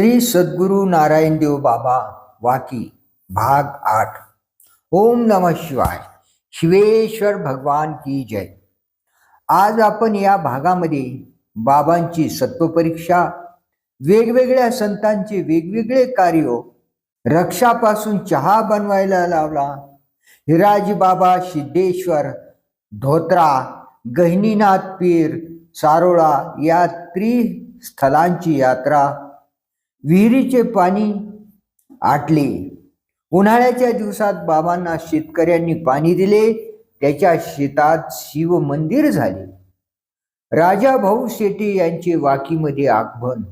श्री सद्गुरु नारायणदेव बाबा वाकी भाग आठ. ओम नम शिवाय. शिवेश्वर भगवान की जय. आज आपण या भागामध्ये बाबांची सत्वपरीक्षा वेगवेगळ्या संतांचे वेगवेगळे कार्य रक्षापासून चहा बनवायला लावला. हिराजी बाबा सिद्धेश्वर धोत्रा गहिनीनाथ पीर सारोळा या त्रिस्थलांची यात्रा विहिरीचे पाणी आटले. उन्हाळ्याच्या दिवसात बाबांना शेतकऱ्यांनी पाणी दिले. त्याच्या शेतात शिव मंदिर झाले. राजा भाऊ शेटे यांचे वाकीमध्ये आगमन.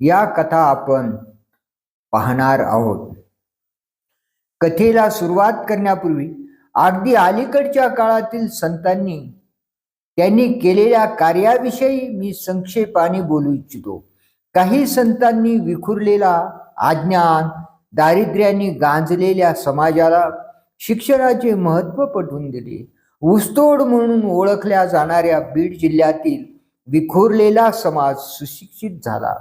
या कथा आपण पाहणार आहोत. कथेला सुरुवात करण्यापूर्वी अगदी अलीकडच्या काळातील संतांनी त्यांनी केलेल्या कार्याविषयी मी संक्षेपाने बोलू इच्छितो. काही संतांनी विखुरलेला अज्ञान दारिद्र्याने गांजलेल्या समाजाला शिक्षणाचे महत्त्व पटवून दिले. ऊसतोड म्हणून ओळखल्या जाणाऱ्या बीड जिल्ह्यातील विखुरलेला समाज सुशिक्षित झाला.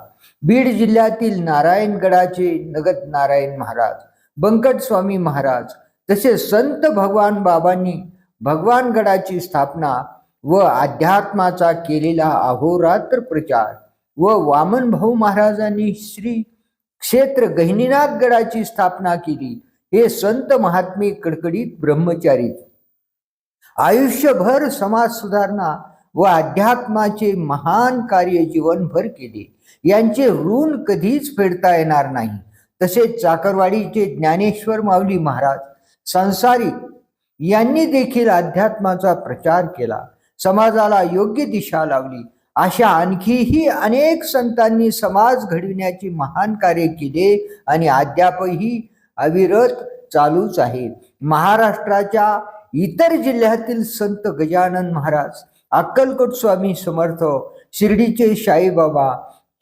बीड जिल्ह्यातील नारायणगडाचे नगद नारायण महाराज बंकट स्वामी महाराज तसेच संत भगवान बाबांनी भगवानगडाची स्थापना व अध्यात्माचा केलेला अहोरात्र प्रचार व वामन भाऊ महाराजांनी श्री क्षेत्र गहिनीनाथ गडाची स्थापना केली. हे संत महात्मे कडकडीत ब्रह्मचारी. आयुष्यभर समाज सुधारणा व अध्यात्माचे महान कार्य जीवनभर केले. यांचे ऋण कधीच फेडता येणार नाही. तसेच चाकरवाडीचे ज्ञानेश्वर माऊली महाराज संसारी यांनी देखील अध्यात्माचा प्रचार केला. समाजाला योग्य दिशा लावली. अशा आणखीही अनेक संतांनी समाज घडविण्याचे महान कार्य केले आणि अद्यापही अविरत चालूच आहे. महाराष्ट्राच्या इतर जिल्ह्यातील संत गजानन महाराज अक्कलकोट स्वामी समर्थ शिर्डीचे साईबाबा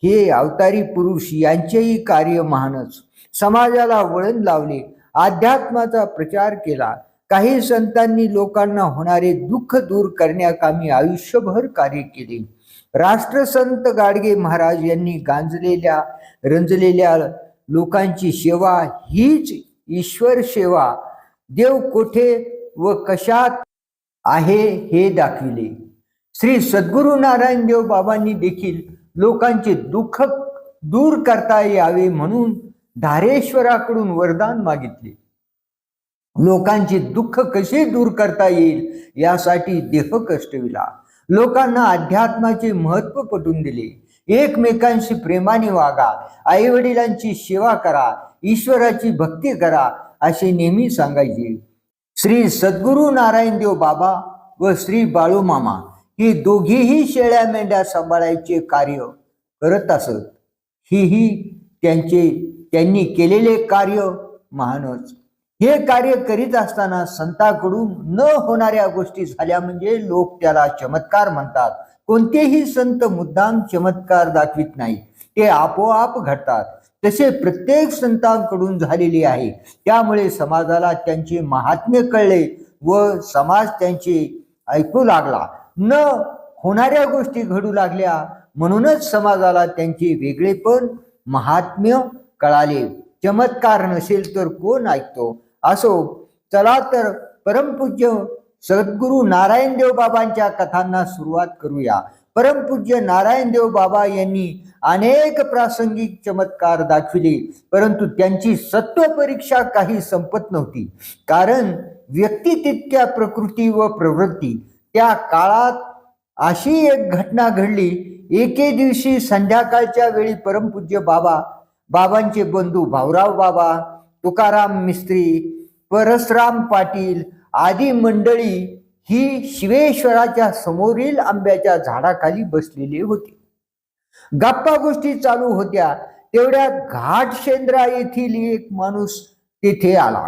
हे अवतारी पुरुष यांचेही कार्य महानच. समाजाला वळण लावले अध्यात्माचा प्रचार केला. काही संतांनी लोकांना होणारे दुःख दूर करण्याकामी आयुष्यभर कार्य केले. राष्ट्रसंत गाडगे महाराज यांनी गांजलेल्या रंजलेल्या लोकांची सेवा हीच ईश्वर सेवा. देव कोठे व कशात आहे हे दाखविले. श्री सद्गुरु नारायण देव बाबांनी देखील लोकांचे दुःख दूर करता यावे म्हणून धारेश्वराकडून वरदान मागितले. लोकांचे दुःख कसे दूर करता येईल यासाठी देह कष्टविला लोकांना अध्यात्माचे महत्त्व पटवून दिले. एकमेकांशी प्रेमाने वागा आई वडिलांची सेवा करा ईश्वराची भक्ती करा असे नेहमी सांगायचे. श्री सद्गुरू नारायण देव बाबा व श्री बाळूमामा ही दोघीही शेळ्या मेंढ्या सांभाळायचे कार्य करत असत. हीही त्यांचे त्यांनी केलेले कार्य महानच. हे कार्य करीत असताना संताकडून न होणाऱ्या गोष्टी झाल्या म्हणजे लोक त्याला चमत्कार म्हणतात. कोणतेही संत मुद्दाम चमत्कार दाखवित नाही ते आपोआप घडतात. तसे प्रत्येक संतांकडून झालेले आहे. त्यामुळे समाजाला त्यांचे महात्म्य कळले व समाज त्यांचे ऐकू लागला. न होणाऱ्या गोष्टी घडू लागल्या म्हणूनच समाजाला त्यांचे वेगळेपण महात्म्य कळाले. चमत्कार नसेल तर कोण ऐकतो? असो चला तर परमपूज्य सद्गुरू नारायणदेव बाबांच्या कथांना सुरुवात करूया. परमपूज्य नारायणदेव बाबा यांनी अनेक प्रासंगिक चमत्कार दाखविले परंतु त्यांची सत्व परीक्षा काही संपत नव्हती. कारण व्यक्ती तितक्या प्रकृती व प्रवृत्ती त्या काळात अशी एक घटना घडली एके दिवशी संध्याकाळच्या वेळी परमपूज्य बाबा बाबांचे बंधू भाऊराव बाबा तुकाराम मिस्त्री परसराम पाटील आदी मंडळी ही शिवेश्वराच्या समोरील आंब्याच्या झाडाखाली बसलेली होती. गप्पा गोष्टी चालू होत्या. तेवढ्यात घाटशेंद्रा येथील एक माणूस तेथे आला.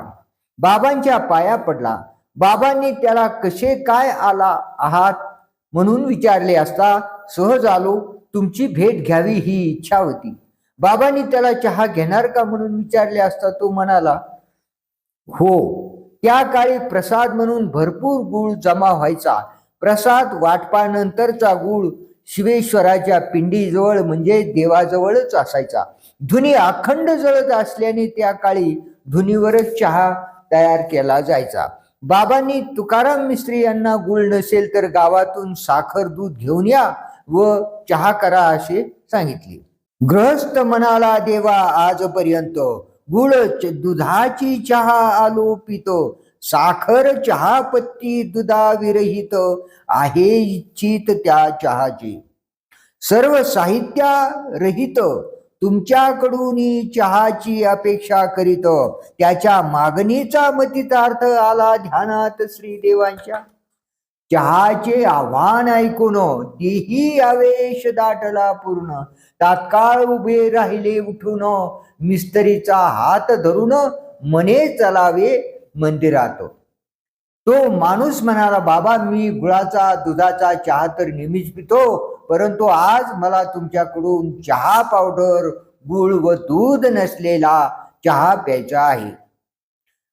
बाबांच्या पाया पडला. बाबांनी त्याला कसे काय आला आहात म्हणून विचारले असता सहज आलो. तुमची भेट घ्यावी ही इच्छा होती. बाबांनी त्याला चहा घेणार का म्हणून विचारले असता तो म्हणाला हो. त्या काळी प्रसाद म्हणून भरपूर गुळ जमा व्हायचा. प्रसाद वाटपानंतरचा गुळ शिवेश्वराच्या पिंडीजवळ म्हणजे देवाजवळच असायचा. धुनी अखंड जळत असल्याने त्या काळी धुनीवरच चहा तयार केला जायचा. बाबांनी तुकाराम मिस्त्री यांना गुळ नसेल तर गावातून साखर दूध घेऊन या व चहा करा असे सांगितले. गृहस्थ म्हणाला देवा आजपर्यंत गुळ च- दुधाची चहा आलो पितो साखर चहा पत्ती दुधा विरहित आहे इच्छित त्या चहाची. सर्व साहित्या रहित तुमच्याकडून चहाची अपेक्षा करीत त्याच्या मागणीचा मतितार्थ आला ध्यानात श्रीदेवांच्या. चहाचे आव्हान ऐकून तेही आवेश दाटला पूर्ण. तात्काळ उभे राहिले उठून मिस्त्रीचा हात धरून मने चलावे मंदिरात. तो माणूस म्हणाला बाबा मी गुळाचा दुधाचा चहा तर नेहमीच पितो परंतु आज मला तुमच्याकडून चहा पावडर गुळ व दूध नसलेला चहा प्यायचा आहे.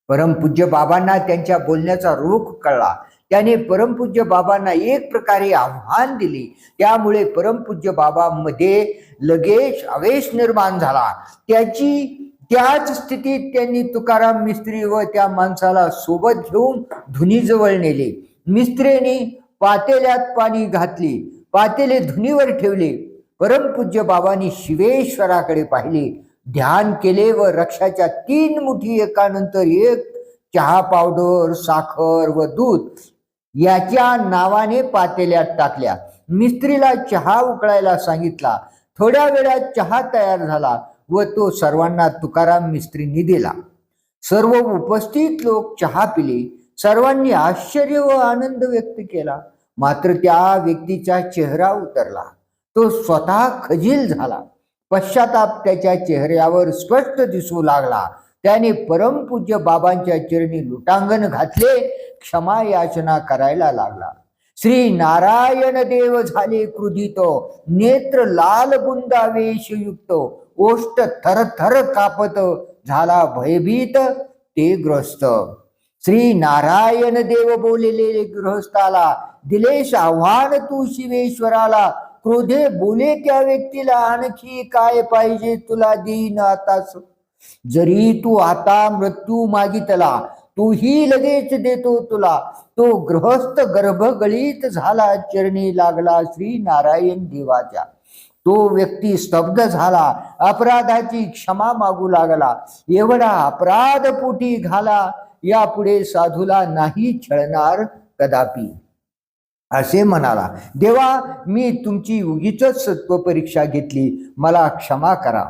परमपूज्य बाबांना त्यांच्या बोलण्याचा रोख कळला. त्याने परमपूज्य बाबांना एक प्रकारे आव्हान दिले. त्यामुळे परमपूज्य बाबांमध्ये लगेच आवेश निर्माण झाला. त्याची त्याच स्थितीत त्यांनी तुकाराम मिस्त्री व त्या माणसाला सोबत घेऊन धुनीजवळ नेले. मिस्त्रीने पातेल्यात पाणी घातले. पातेले धुनीवर ठेवले. परमपूज्य बाबांनी शिवेश्वराकडे पाहिले. ध्यान केले व रक्षाच्या तीन मुठी एकानंतर एक चहा पावडर साखर व दूध याच्या नावाने पातेल्यात टाकल्या. मिस्त्रीला चहा उकळायला सांगितला. थोड्या वेळात चहा तयार झाला व तो सर्वांना तुकाराम मिस्त्रींनी दिला. सर्व उपस्थित लोक चहा पिले. सर्वांनी आश्चर्य व आनंद व्यक्त केला. मात्र त्या व्यक्तीचा चेहरा उतरला. तो स्वतः खजील झाला. पश्चाताप त्याच्या चेहऱ्यावर स्पष्ट दिसू लागला. त्याने परमपूज्य बाबांच्या चरणी लुटांगण घातले क्षमा याचना करायला लागला. श्री नारायण देव झाले क्रुधित नेत्र लाल बुंदावेशयुक्त ओष्ट थर थर कापत झाला भयभीत ते ग्रस्त. श्री नारायण देव बोलेले गृहस्थाला दिलेश आव्हान तू शिवेश्वराला क्रोधे बोले त्या व्यक्तीला आणखी काय पाहिजे तुला देईन आताच? जरी तू आता मृत्यू मागितला तूही लगेच देतो तुला. तो गृहस्थ गर्भगळीत झाला चरणी लागला श्री नारायण देवाच्या. तो व्यक्ती स्तब्ध झाला अपराधाची क्षमा मागू लागला. एवढा अपराध पोटी घाला यापुढे साधूला नाही छळणार कदापि. असे म्हणाला देवा मी तुमची उगीच सत्व परीक्षा घेतली. मला क्षमा करा.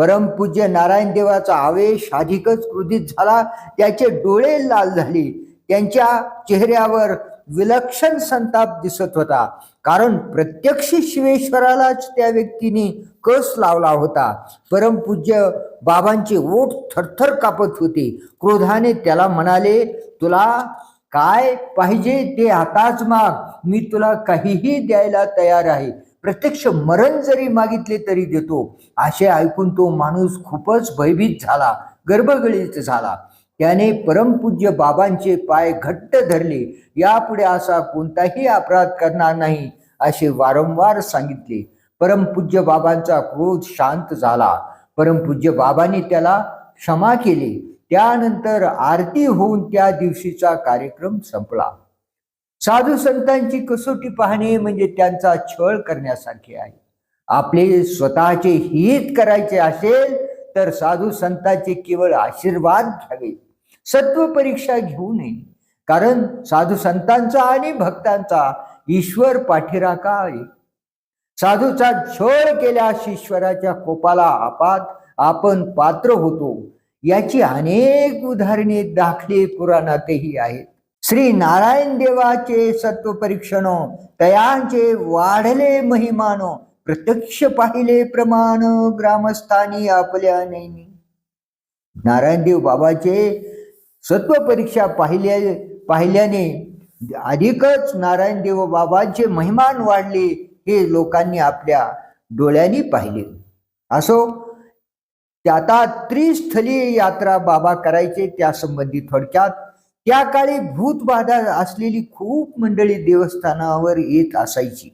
परमपूज्य नारायण देवाचा आवेश अधिकच क्रोधित झाला. त्याचे डोळे लाल झाले. त्यांच्या चेहऱ्यावर विलक्षण संताप दिसत होता. कारण प्रत्यक्ष शिवेश्वरालाच त्या व्यक्तीने कस लावला होता. परमपूज्य बाबांचे ओठ थरथर कापत होते. क्रोधाने त्याला म्हणाले तुला काय पाहिजे ते आताच माग. मी तुला काहीही द्यायला तयार आहे. प्रत्यक्ष मरण जरी मागितले तरी देतो. असे ऐकून तो माणूस खूपच भयभीत झाला गर्भगळीत झाला. त्याने परमपूज्य बाबांचे पाय घट्ट धरले. यापुढे असा कोणताही अपराध करणार नाही असे वारंवार सांगितले. परमपूज्य बाबांचा क्रोध शांत झाला. परमपूज्य बाबांनी त्याला क्षमा केली. त्यानंतर आरती होऊन त्या दिवशीचा कार्यक्रम संपला. साधू संतांची कसोटी पाहणे म्हणजे त्यांचा छळ करण्यासारखे आहे. आपले स्वतःचे हित करायचे असेल तर साधू संतांचे केवळ आशीर्वाद घ्यावे. सत्व परीक्षा घेऊ नये. कारण साधू संतांचा आणि भक्तांचा ईश्वर पाठीराखा आहे. साधूचा छळ केल्यास ईश्वराच्या कोपाला आपात आपण पात्र होतो. याची अनेक उदाहरणे दाखले पुराणातही आहेत. श्री नारायण देवाचे सत्व परीक्षण तयांचे वाढले महिमान प्रत्यक्ष पाहिले प्रमाण ग्रामस्थानी आपल्या नैनी नारायणदेव बाबाचे सत्व परीक्षा पाहिल्या पाहिल्याने अधिकच नारायणदेव बाबांचे महिमान वाढले हे लोकांनी आपल्या डोळ्यांनी पाहिले. असो त्या आता त्रिस्थली यात्रा बाबा करायचे त्या संबंधी थोडक्यात त्या काळी भूतबाधा असलेली खूप मंडळी देवस्थानावर येत असायची.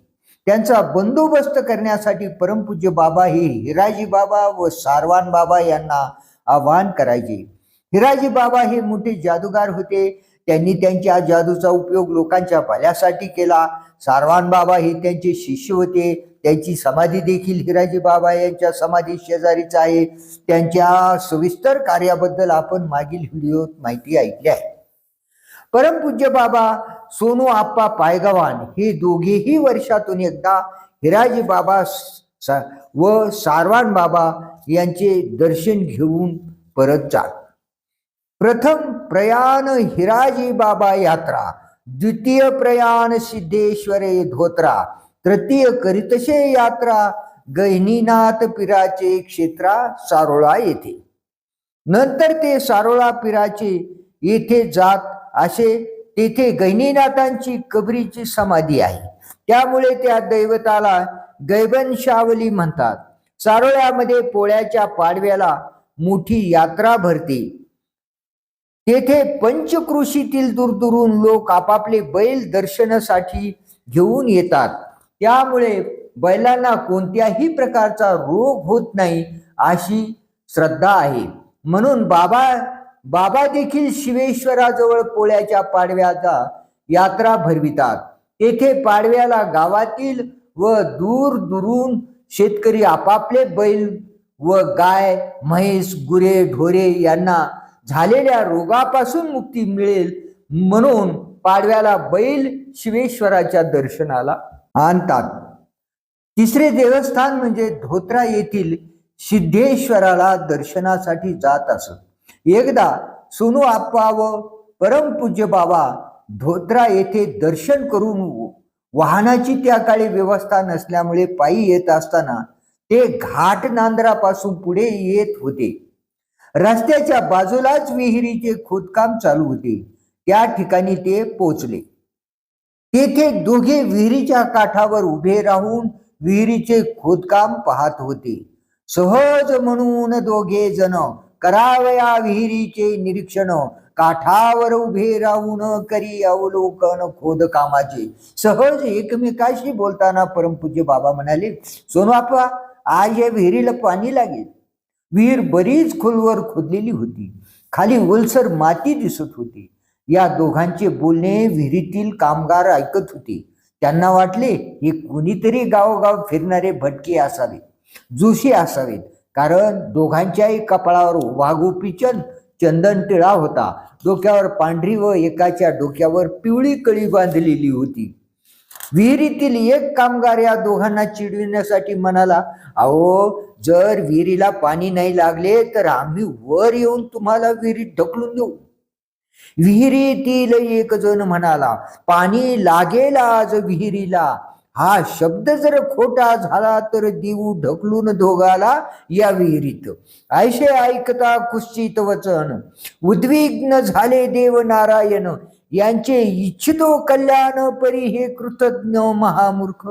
त्यांचा बंदोबस्त करण्यासाठी परमपूज्य बाबा हे हिराजी बाबा व सारवान बाबा यांना आवाहन करायचे. हिराजी बाबा हे मोठे जादूगार होते. त्यांनी त्यांच्या जादूचा उपयोग लोकांच्या भल्यासाठी केला. सारवान बाबा हे त्यांचे शिष्य होते. त्यांची समाधी देखील हिराजी बाबा यांच्या समाधी शेजारीच आहे. त्यांच्या सविस्तर कार्याबद्दल आपण मागील व्हिडिओत माहिती ऐकली आहे. परमपूज्य बाबा सोनू आप्पा पायगवान हे दोघेही वर्षातून एकदा हिराजी बाबा स- व सारवान बाबा यांचे दर्शन घेऊन परत जात. प्रथम प्रयाण हिराजी बाबा यात्रा द्वितीय प्रयाण सिद्धेश्वरे धोत्रा तृतीय करितशे यात्रा गहिनीनाथ पिराचे क्षेत्रा सारोळा येथे. नंतर ते सारोळा पिराचे येथे जात असे तेथे गहिनीनाथांची कबरीची समाधी आहे. त्यामुळे त्या दैवताला गैबनशावली म्हणतात. सारोळ्यामध्ये पोळ्याच्या पाडव्याला मोठी यात्रा भरते. तेथे पंचकृषीतील दूरदूरून लोक आपापले बैल दर्शनासाठी घेऊन येतात. त्यामुळे बैलांना कोणत्याही प्रकारचा रोग होत नाही अशी श्रद्धा आहे. म्हणून बाबा बाबा देखील शिवेश्वराजवळ पोळ्याच्या पाडव्याचा यात्रा भरवितात. तेथे पाडव्याला गावातील व दूर दुरून शेतकरी आपापले बैल व गाय म्हैस गुरे ढोरे यांना झालेल्या रोगापासून मुक्ती मिळेल म्हणून पाडव्याला बैल शिवेश्वराच्या दर्शनाला आणतात. तिसरे देवस्थान म्हणजे धोत्रा येथील सिद्धेश्वराला दर्शनासाठी जात असत. एकदा सोनू आप्पा व परमपूज्य बाबा धोत्रा येथे दर्शन करून वाहनाची त्या काळी व्यवस्था नसल्यामुळे पायी येत असताना ते घाट नांदरापासून पुढे येत होते. रस्त्याच्या बाजूलाच विहिरीचे खोदकाम चालू होते. त्या ठिकाणी ते पोचले तेथे दोघे विहिरीच्या काठावर उभे राहून विहिरीचे खोदकाम पाहत होते. सहज म्हणून दोघे जण करावया विहिरीचे निरीक्षण. काठावर उभे राहून करी अवलोकन खोदकामाचे सहज एकमेकाशी बोलताना परमपूज्य बाबा म्हणाले सोनबापा आज या विहिरीला पाणी लागेल. विहीर बरीच खोलवर खोदलेली होती. खाली ओलसर माती दिसत होती. या दोघांचे बोलणे विहिरीतील कामगार ऐकत होते. त्यांना वाटले हे कोणीतरी गावोगाव फिरणारे भटके असावे. जोशी असावेत. कारण दोघांच्याही कपाळावर वाघोपीचन चंदन टिळा होता. डोक्यावर पांढरी व एकाच्या डोक्यावर पिवळी कळी बांधलेली होती. विहिरीतील एक कामगार या दोघांना चिडविण्यासाठी म्हणाला अहो जर विहिरीला पाणी नाही लागले तर आम्ही वर येऊन तुम्हाला विहिरीत ढकलून देऊ. विहिरीतील एक जण म्हणाला पाणी लागेल आज विहिरीला. हा शब्द जर खोटा झाला तर देऊ ढकलून दोघाला या विहिरीत आयशे ऐकता कुश्चित वचन. उद्विग्न झाले देव नारायण यांचे इच्छितो कल्याण परी हे कृतज्ञ महामूर्ख.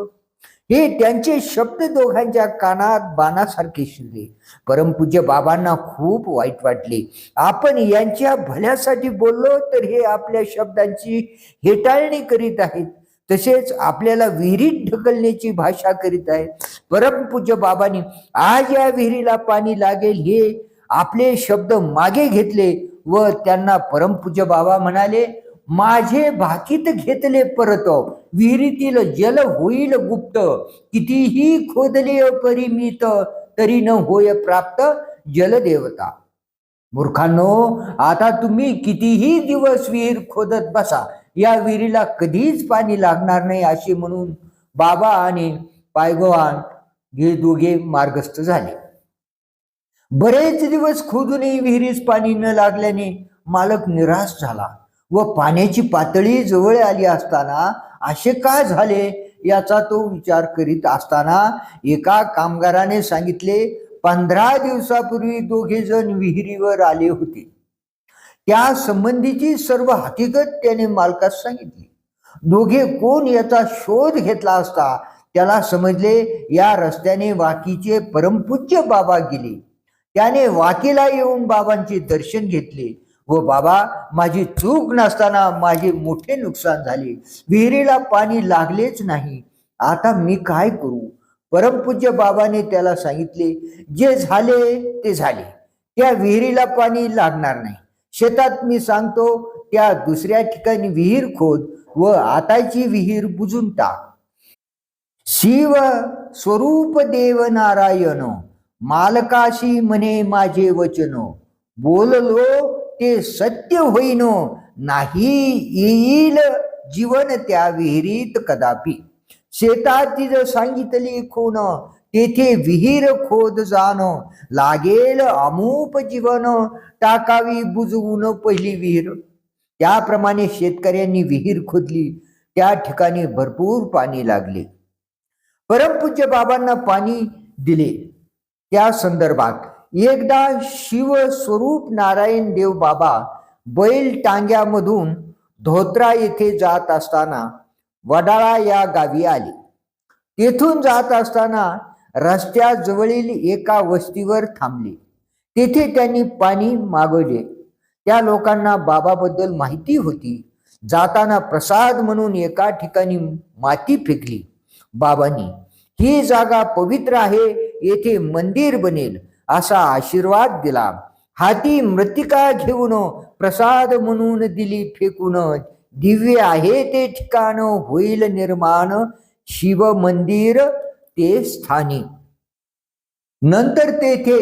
हे त्यांचे शब्द दोघांच्या कानात बाणासारखे शिरले. परमपूज्य बाबांना खूप वाईट वाटले. आपण यांच्या भल्यासाठी बोललो तर हे आपल्या शब्दांची हेटाळणी करीत आहेत. तसेच आपल्याला विहिरीत ढकलण्याची भाषा करीत आहे. परमपूज्य बाबांनी आज या विहिरीला पाणी लागेल हे आपले शब्द मागे घेतले व त्यांना परमपूज्य बाबा म्हणाले माझे भाकीत घेतले परत. विहिरीतील जल होईल गुप्त. कितीही खोदले परिमित तरी न होय प्राप्त जलदेवता. मूर्खांनो आता तुम्ही कितीही दिवस विहीर खोदत बसा या विहिरीला कधीच पाणी लागणार नाही असे म्हणून बाबा आणि पायगवान हे दोघे मार्गस्थ झाले. बरेच दिवस खोदूनही विहिरीस पाणी न लागल्याने मालक निराश झाला व पाण्याची पातळी जवळ आली असताना असे का झाले याचा तो विचार करीत असताना एका कामगाराने सांगितले पंधरा दिवसापूर्वी दोघे जण विहिरीवर आले होते. त्या संबंधीची सर्व हकीकत त्याने मालकास सांगितली. दोघे कोण याचा शोध घेतला असता त्याला समजले या रस्त्याने वाकीचे परमपूज्य बाबा गेले. त्याने वाकीला येऊन बाबांचे दर्शन घेतले व बाबा माझी चूक नसताना माझे मोठे नुकसान झाले. विहिरीला पाणी लागलेच नाही. आता मी काय करू? परमपूज्य बाबाने त्याला सांगितले जे झाले ते झाले. त्या विहिरीला पाणी लागणार नाही. शेतात मी सांगतो त्या दुसऱ्या ठिकाणी विहीर खोद व आताची विहीर बुजून टाक. शिव स्वरूप देव नारायण मालकाशी म्हणे माझे वचन. बोललो ते सत्य होईन नाही येईल जीवन त्या विहिरीत कदापि. शेतात तिचं सांगितली खून तेथे विहीर खोद जाण लागेल अमूप जीवन. टाकावी बुजवून पहिली विहीर. त्याप्रमाणे शेतकऱ्यांनी विहीर खोदली. त्या ठिकाणी भरपूर पाणी लागले. परमपूज्य बाबांना पाणी दिले. त्या संदर्भात एकदा शिव स्वरूप नारायण देव बाबा बैल टांग्यामधून धोत्रा येथे जात असताना वडाळा या गावी आले. तेथून जात असताना रस्त्याजवळील एका वस्तीवर थांबले. तेथे त्यांनी पाणी मागवले. त्या लोकांना बाबाबद्दल माहिती होती. जाताना प्रसाद म्हणून एका ठिकाणी माती फेकली. बाबांनी ही जागा पवित्र आहे येथे मंदिर बनेल असा आशीर्वाद दिला. हाती मृतिका घेऊन प्रसाद म्हणून दिली फेकून. दिव्य आहे ते ठिकाण होईल निर्माण शिव मंदिर ते स्थानी. नंतर तेथे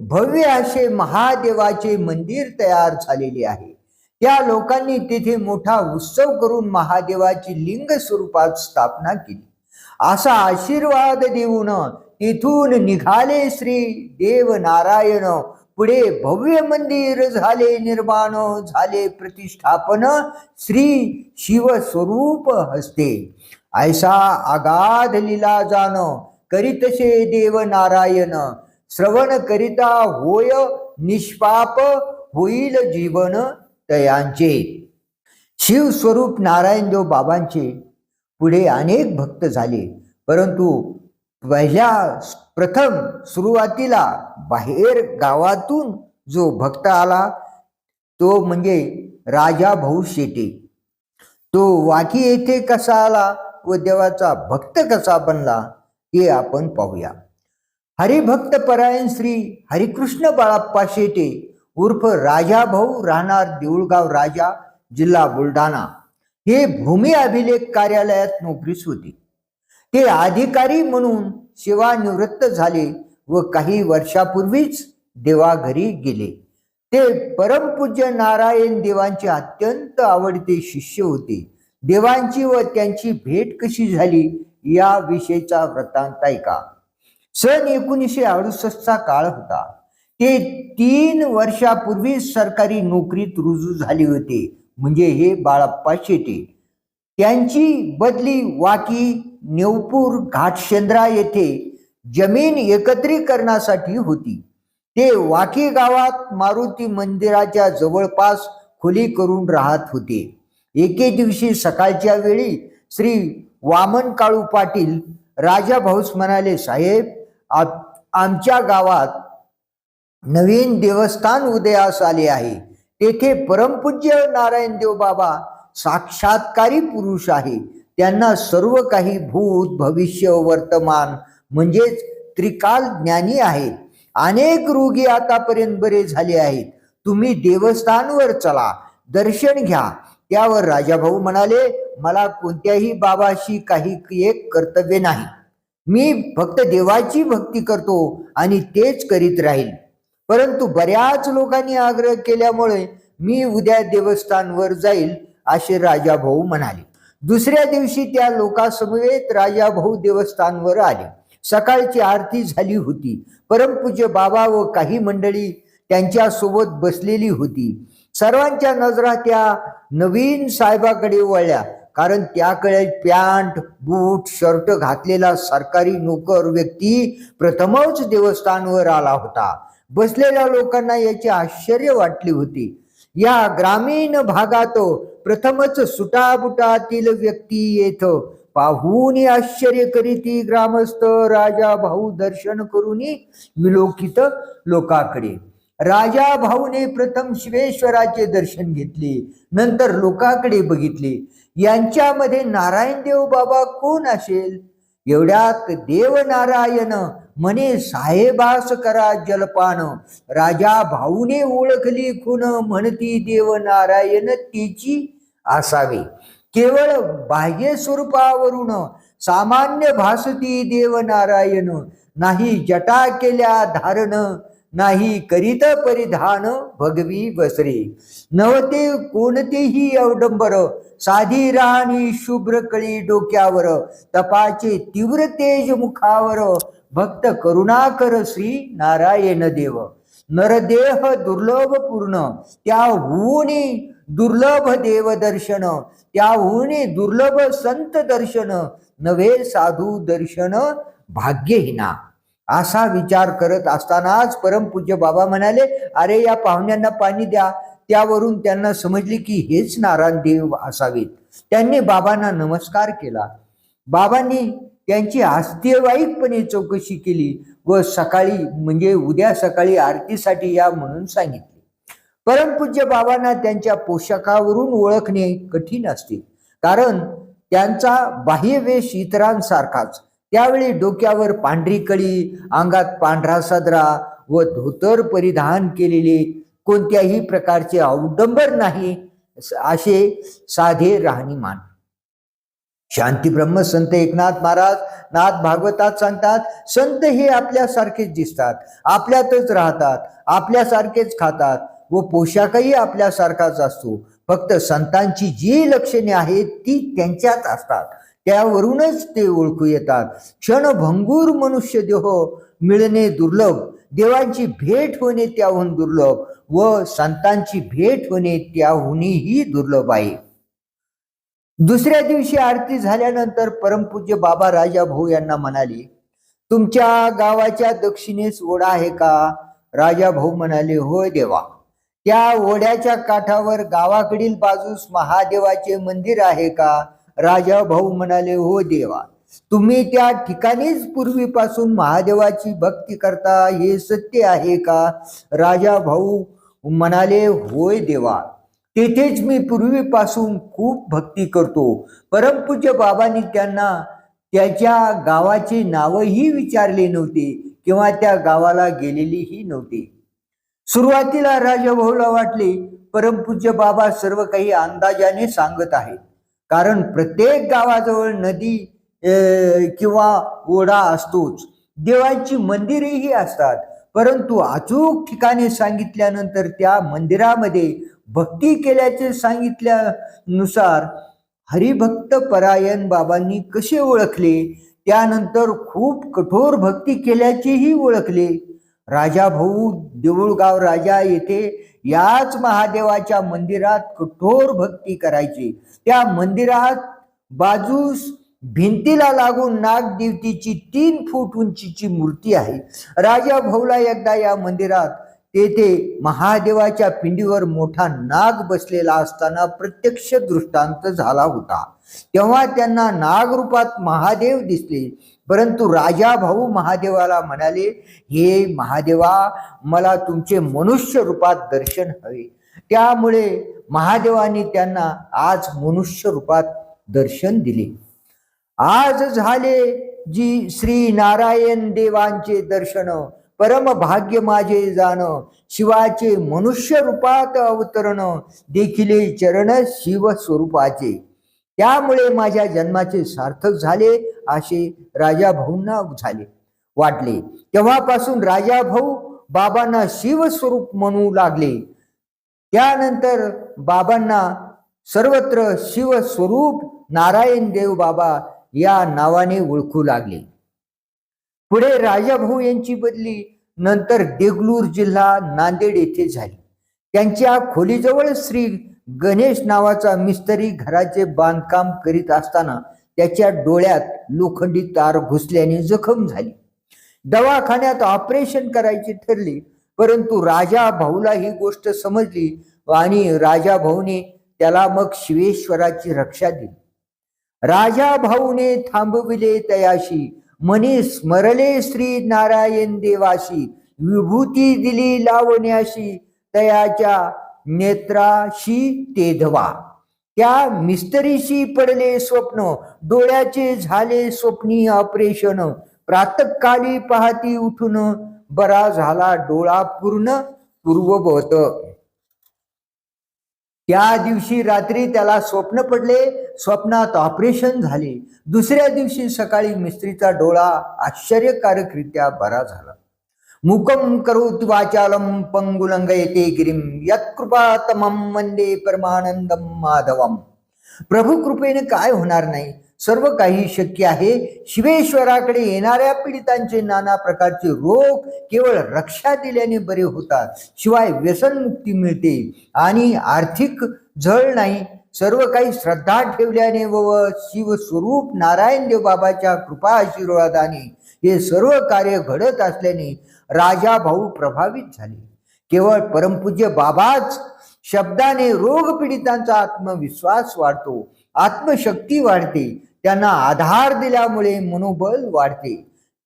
भव्य असे महादेवाचे मंदिर तयार झालेले आहे. त्या लोकांनी तेथे मोठा उत्सव करून महादेवाची लिंग स्वरूपात स्थापना केली. असा आशीर्वाद देऊन तिथून निघाले श्री देव नारायण पुढे भव्य मंदिर झाले निर्माण झाले प्रतिष्ठापन श्री शिव स्वरूप हस्ते. ऐसा आगाध लिला जाण करीतसे देव नारायण. श्रवण करिता होय निष्पाप होईल जीवन तयांचे. शिव स्वरूप नारायणदेव बाबांचे पुढे अनेक भक्त झाले परंतु पहिल्या प्रथम सुरुवातीला बाहेर गावातून जो भक्त आला तो म्हणजे राजा भाऊ शेटे. तो वाकी येथे कसा आला? व देवाचा भक्त कसा बनला हे आपण पाहूया. हरिभक्त परायण श्री हरिकृष्ण बाळाप्पा शेटे उर्फ राजा भाऊ राहणार देऊळगाव राजा जिल्हा बुलढाणा. हे भूमी अभिलेख कार्यालयात नोकरीस होते. ते अधिकारी म्हणून सेवानिवृत्त झाले व काही वर्षापूर्वीच देवाघरी गेले. ते परमपूज्य नारायण देवांचे अत्यंत आवडते शिष्य होते. देवांची व त्यांची भेट कशी झाली या विषयीचा वृत्तांत ऐका. सन एकोणीसशे अडुसष्टचा काळ होता. ते तीन वर्षापूर्वी सरकारी नोकरीत रुजू झाले होते. म्हणजे हे बाळप्पा शेटे. त्यांची बदली वाकी नेवपूर घाटशेंद्रा येथे जमीन एकत्रीकरणासाठी होती. ते वाकी गावात मारुती मंदिराच्या जवळपास खोली करून राहत होते. एके दिवशी सकाळच्या वेळी श्री वामन काळू पाटील राजा भाऊस म्हणाले साहेब आमच्या गावात नवीन देवस्थान उदयास आले आहे. तेथे परमपूज्य नारायण देव बाबा साक्षात्कारी पुरुष आहे. त्यांना सर्व काही भूत भविष्य वर्तमान म्हणजेच त्रिकाल ज्ञानी आहेत. अनेक रोगी आतापर्यंत बरे झाले आहेत. तुम्ही देवस्थानवर चला दर्शन घ्या. त्यावर राजाभाऊ म्हणाले मला कोणत्याही बाबाशी काही एक कर्तव्य नाही. मी फक्त देवाची भक्ती करतो आणि तेच करीत राहील. परंतु बऱ्याच लोकांनी आग्रह केल्यामुळे मी उद्या देवस्थानवर जाईल असे राजाभाऊ म्हणाले. दुसऱ्या दिवशी त्या लोकासमवेत राजाभाऊ देवस्थानवर आले. सकाळची आरती झाली होती. परमपूज्य बाबा व काही मंडळी त्यांच्यासोबत बसलेली होती. सर्वांच्या नजरा त्या नवीन साहेबाकडे वळल्या. कारण त्याकडे पॅन्ट बूट शर्ट घातलेला सरकारी नोकर व्यक्ती प्रथमच देवस्थानवर आला होता. बसलेल्या लोकांना याचे आश्चर्य वाटले होते. या ग्रामीण भागात प्रथमच सुटाबुटातील व्यक्ती येत. पाहून आश्चर्य करीती ग्रामस्थ राजा भाऊ दर्शन करून विलोकित लोकाकडे. राजा भाऊने प्रथम शिवेश्वराचे दर्शन घेतले नंतर लोकांकडे बघितले. यांच्यामध्ये नारायणदेव बाबा कोण असेल? एवढ्यात देवनारायण म्हणे साहेबास करा जलपान राजा भाऊने ओळखली खून म्हणती देवनारायण तिची असावे. केवळ बाह्य स्वरूपावरून सामान्य भासती देवनारायण नाही जटा केल्या धारण नाही करीत परिधान भगवी वसरी. नवते कोणतेही अवडंबर साधी राणी शुभ्र कळी डोक्यावर तपाचे तीव्र तेज मुखावर भक्त करुणाकर श्री नारायण देव. नरदेह दुर्लभ पूर्ण त्याहूनी दुर्लभ देव दर्शन त्याहूनी दुर्लभ संत दर्शन नवे साधू दर्शन भाग्यहीना. असा विचार करत असतानाच परमपूज्य बाबा म्हणाले अरे या पाहुण्यांना पाणी द्या. त्यावरून त्यांना समजले की हेच नारायण देव असावेत. त्यांनी बाबांना नमस्कार केला. बाबांनी त्यांची आस्थेवाईकपणे चौकशी केली व सकाळी म्हणजे उद्या सकाळी आरतीसाठी या म्हणून सांगितले. परमपूज्य बाबांना त्यांच्या पोशाखावरून ओळखणे कठीण असते कारण त्यांचा बाह्यवेश इतरांसारखाच. त्यावेळी डोक्यावर पांढरी कळी अंगात पांढरा सदरा व धोतर परिधान केलेले कोणत्याही प्रकारचे औडंबर नाही असे साधे राहणीमान. शांती ब्रह्म संत एकनाथ महाराज नाथ भागवतात सांगतात संत हे आपल्यासारखेच दिसतात आपल्यातच राहतात आपल्यासारखेच खातात व पोशाखही आपल्यासारखाच असतो. फक्त संतांची जी लक्षणे आहेत ती त्यांच्यात असतात. त्यावरूनच ते ओळखू येतात. क्षणभंगूर मनुष्य देह मिळणे दुर्लभ देवांची भेट होणे त्याहून दुर्लभ व संतांची भेट होणे त्याहूनही दुर्लभ आहे. दुसऱ्या दिवशी आरती झाल्यानंतर परमपूज्य बाबा राजा भाऊ यांना म्हणाले तुमच्या गावाच्या दक्षिणेस ओढा आहे का? राजा भाऊ म्हणाले होय देवा. त्या ओढ्याच्या काठावर गावाकडील बाजूस महादेवाचे मंदिर आहे का? राजा भाऊ म्हणाले हो देवा तुम्ही त्या ठिकाणीच पूर्वीपासून महादेवाची भक्ती करता हे सत्य आहे का? राजा भाऊ म्हणाले होय देवा तेथेच मी पूर्वीपासून खूप भक्ती करतो. परमपूज्य बाबांनी त्यांना त्याच्या गावाचे नावही विचारले नव्हते किंवा त्या गावाला गेलेलीही नव्हते. सुरुवातीला राजाभाऊला वाटले परमपूज्य बाबा सर्व काही अंदाजाने सांगत आहेत. कारण प्रत्येक गावाजवळ नदी किंवा ओढा असतोच. देवाची मंदिरेही असतात. परंतु अचूक ठिकाणी सांगितल्यानंतर त्या मंदिरामध्ये भक्ती केल्याचे सांगितल्यानुसार हरिभक्त परायण बाबांनी कसे ओळखले? त्यानंतर खूप कठोर भक्ती केल्याचेही ओळखले. राजा भाऊ देऊळगाव राजा येथे याच महादेवाच्या मंदिरात कठोर भक्ती करायची. त्या मंदिरात बाजूस भिंतीला लागून नागदेवतीची तीन फूट उंचीची मूर्ती आहे. राजा भाऊला एकदा या मंदिरात तेथे महादेवाच्या पिंडीवर मोठा नाग बसलेला असताना प्रत्यक्ष दृष्टांत झाला होता. तेव्हा त्यांना नागरूपात महादेव दिसले. परंतु राजा भाऊ महादेवाला म्हणाले हे महादेवा मला तुमचे मनुष्य रूपात दर्शन हवे. त्यामुळे महादेवाने त्यांना आज मनुष्य रूपात दर्शन दिले. आज झाले जी श्री नारायण देवांचे दर्शन परम भाग्य माझे जाण. शिवाचे मनुष्य रूपात अवतरण देखिले चरण शिव स्वरूपाचे. त्यामुळे माझ्या जन्माचे सार्थक झाले असे राजा भाऊंना झाले. वाटले. तेव्हापासून राजा भाऊ बाबांना शिवस्वरूप म्हणू लागले. त्यानंतर बाबांना सर्वत्र शिवस्वरूप नारायण देव बाबा या नावाने ओळखू लागले. पुढे राजाभाऊ यांची बदली नंतर देगलूर जिल्हा नांदेड येथे झाली. त्यांच्या खोलीजवळ श्री गणेश नावाचा मिस्त्री घराचे बांधकाम करीत असताना त्याच्या डोळ्यात लोखंडी तार घुसल्याने जखम झाली. दवाखान्यात ऑपरेशन करायचे ठरले परंतु राजा भाऊला ही गोष्ट समजली आणि राजा भाऊने त्याला मग शिवेश्वराची रक्षा दिली. राजा भाऊने थांबविले तयाशी मनी स्मरले श्री नारायण देवाशी विभूती दिली लावण्याशी तयाच्या नेत्राशी तेधवा. त्या मिस्तरीशी पडले स्वप्न डोळ्याचे झाले स्वप्नी ऑपरेशन. प्रातकाली पहाती उठून बरा झाला डोळा पूर्ण पूर्ववत. त्या दिवशी रात्री त्याला स्वप्न पडले स्वप्नात ऑपरेशन झाले. दुसऱ्या दिवशी सकाळी मिस्त्रीचा डोळा आश्चर्यकारकरित्या बरा झाला. मुकम करोति वाचालम पंगुलंग येते गिरीम यत्कृपातमम वंदे परमानंदम माधवम। प्रभू कृपेने काय होणार नाही? सर्व काही शक्य आहे. शिवेश्वराकडे येणाऱ्या पीडितांचे नाना प्रकारचे रोग केवळ रक्षा दिल्याने बरे होतात. शिवाय व्यसनमुक्ती मिळते. आणि आर्थिक झळ नाही. सर्व काही श्रद्धा ठेवल्याने व शिवस्वरूप नारायण देव बाबाच्या कृपा आशीर्वादाने हे सर्व कार्य घडत असल्याने राजा भाऊ प्रभावित झाले. केवळ परमपूज्य बाबाच शब्दाने रोगपीडितांचा आत्मविश्वास वाढतो आत्मशक्ती वाढते त्यांना आधार दिल्यामुळे मनोबल वाढते.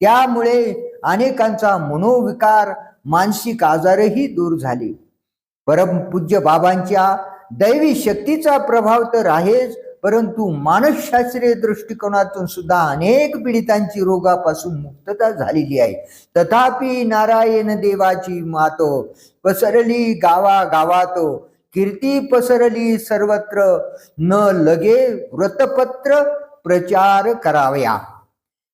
त्यामुळे अनेकांचा मनोविकार मानसिक आजारही दूर झाले. परमपूज्य बाबांच्या दैवी शक्तीचा प्रभाव तर आहेच परंतु मानसशास्त्रीय दृष्टिकोनातून सुद्धा अनेक पीडितांची रोगापासून मुक्तता झालेली आहे. तथापि नारायण देवाची मातो पसरली गावा गावातो कीर्ती पसरली सर्वत्र. न लगे व्रतपत्र प्रचार करावया.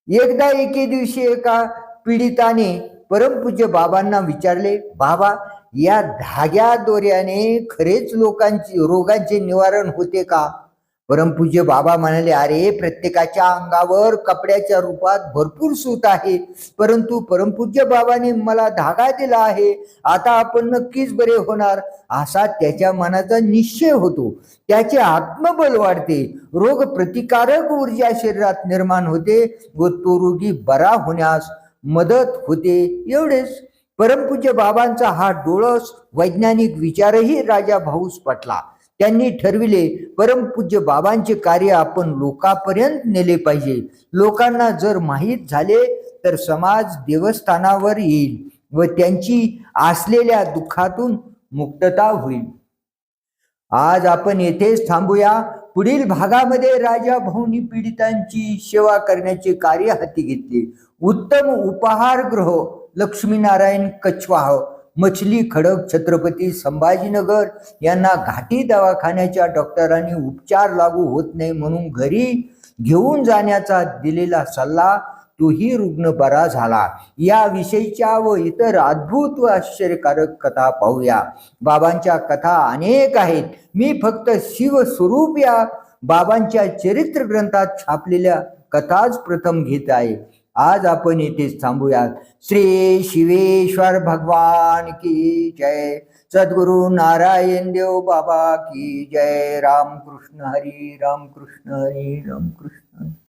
एकदा एके दिवशी एका पीडिताने परमपूज्य बाबांना विचारले बाबा या धाग्या दोऱ्याने खरेच लोकांची रोगांचे निवारण होते का? परमपूज्य बाबा म्हणाले अरे प्रत्येकाच्या अंगावर कपड्याच्या रूपात भरपूर सूत आहे परंतु परमपूज्य बाबाने मला धागा दिला आहे. आता आपण नक्कीच बरे होणार. असा त्याच्या मनाचा निश्चय होतो. त्याचे आत्मबल वाढते. रोग प्रतिकारक ऊर्जा शरीरात निर्माण होते व तो रोगी बरा होण्यास मदत होते. एवढेच. परमपूज्य बाबांचा हा डोळस वैज्ञानिक विचारही राजा भाऊस पटला. त्यांनी ठरविले परमपूज्य बाबांचे कार्य आपण लोकापर्यंत नेले पाहिजे. लोकांना जर माहीत झाले तर समाज देवस्थानावर येईल व त्यांची असलेल्या दुःखातून मुक्तता होईल. आज आपण येथेच थांबूया. पुढील भागामध्ये राजा भाऊनी पीडितांची सेवा करण्याचे कार्य हाती घेतले. उत्तम उपहारगृह लक्ष्मीनारायण कछवाह मछली खडक छत्रपती संभाजीनगर यांना घाटी दवाखान्याच्या डॉक्टरांनी उपचार लागू होत नाही म्हणून घरी घेऊन जाण्याचा दिलेला सल्ला तोही रुग्ण बरा झाला. या विषयीच्या व इतर अद्भुत व आश्चर्यकारक कथा पाहूया. बाबांच्या कथा अनेक आहेत. मी फक्त शिवस्वरूप या बाबांच्या चरित्र ग्रंथात छापलेल्या कथाच प्रथम घेत आहे. आज आपण इथेच थांबूयात. श्री शिवेश्वर भगवान की जय. सद्गुरु नारायण देव बाबा की जय. राम कृष्ण हरी राम कृष्ण हरी राम कृष्ण